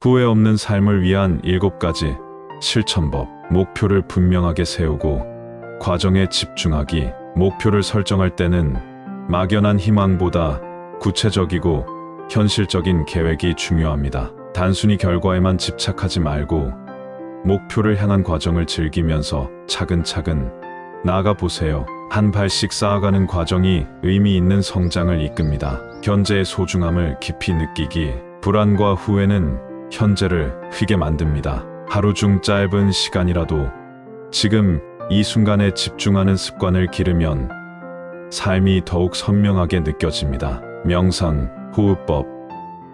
후회 없는 삶을 위한 일곱 가지 실천법. 목표를 분명하게 세우고 과정에 집중하기. 목표를 설정할 때는 막연한 희망보다 구체적이고 현실적인 계획이 중요합니다. 단순히 결과에만 집착하지 말고 목표를 향한 과정을 즐기면서 차근차근 나아가 보세요. 한 발씩 쌓아가는 과정이 의미 있는 성장을 이끕니다. 현재의 소중함을 깊이 느끼기, 불안과 후회는 현재를 휘게 만듭니다. 하루 중 짧은 시간이라도 지금 이 순간에 집중하는 습관을 기르면 삶이 더욱 선명하게 느껴집니다. 명상, 호흡법,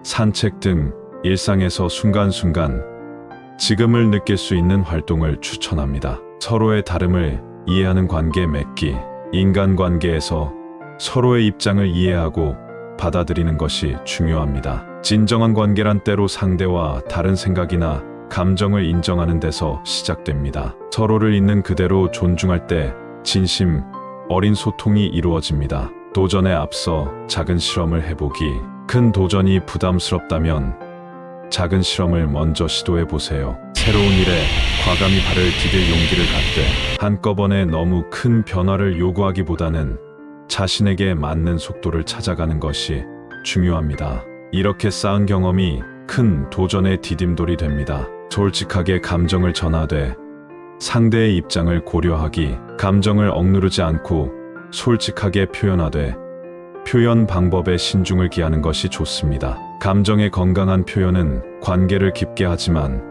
산책 등 일상에서 순간순간 지금을 느낄 수 있는 활동을 추천합니다. 서로의 다름을 이해하는 관계 맺기, 인간관계에서 서로의 입장을 이해하고 받아들이는 것이 중요합니다. 진정한 관계란 때로 상대와 다른 생각이나 감정을 인정하는 데서 시작됩니다. 서로를 있는 그대로 존중할 때 진심 어린 소통이 이루어집니다. 도전에 앞서 작은 실험을 해보기. 큰 도전이 부담스럽다면 작은 실험을 먼저 시도해 보세요. 새로운 일에 과감히 발을 디딜 용기를 갖되 한꺼번에 너무 큰 변화를 요구하기보다는 자신에게 맞는 속도를 찾아가는 것이 중요합니다. 이렇게 쌓은 경험이 큰 도전의 디딤돌이 됩니다. 솔직하게 감정을 전하되 상대의 입장을 고려하기, 감정을 억누르지 않고 솔직하게 표현하되 표현 방법에 신중을 기하는 것이 좋습니다. 감정의 건강한 표현은 관계를 깊게 하지만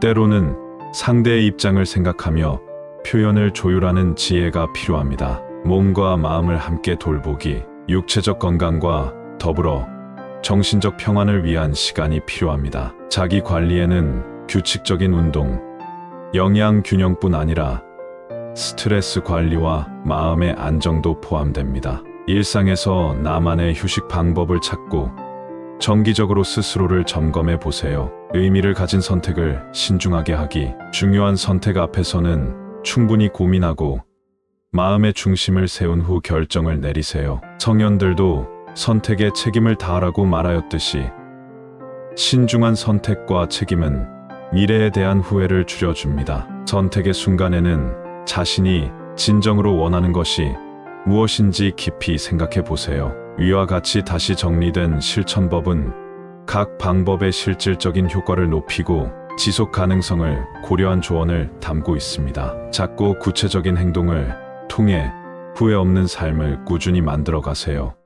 때로는 상대의 입장을 생각하며 표현을 조율하는 지혜가 필요합니다. 몸과 마음을 함께 돌보기, 육체적 건강과 더불어 정신적 평안을 위한 시간이 필요합니다. 자기 관리에는 규칙적인 운동, 영양 균형뿐 아니라 스트레스 관리와 마음의 안정도 포함됩니다. 일상에서 나만의 휴식 방법을 찾고 정기적으로 스스로를 점검해 보세요. 의미를 가진 선택을 신중하게 하기. 중요한 선택 앞에서는 충분히 고민하고 마음의 중심을 세운 후 결정을 내리세요. 청년들도 선택에 책임을 다하라고 말하였듯이 신중한 선택과 책임은 미래에 대한 후회를 줄여줍니다. 선택의 순간에는 자신이 진정으로 원하는 것이 무엇인지 깊이 생각해 보세요. 위와 같이 다시 정리된 실천법은 각 방법의 실질적인 효과를 높이고 지속 가능성을 고려한 조언을 담고 있습니다. 작고 구체적인 행동을 통해 후회 없는 삶을 꾸준히 만들어 가세요.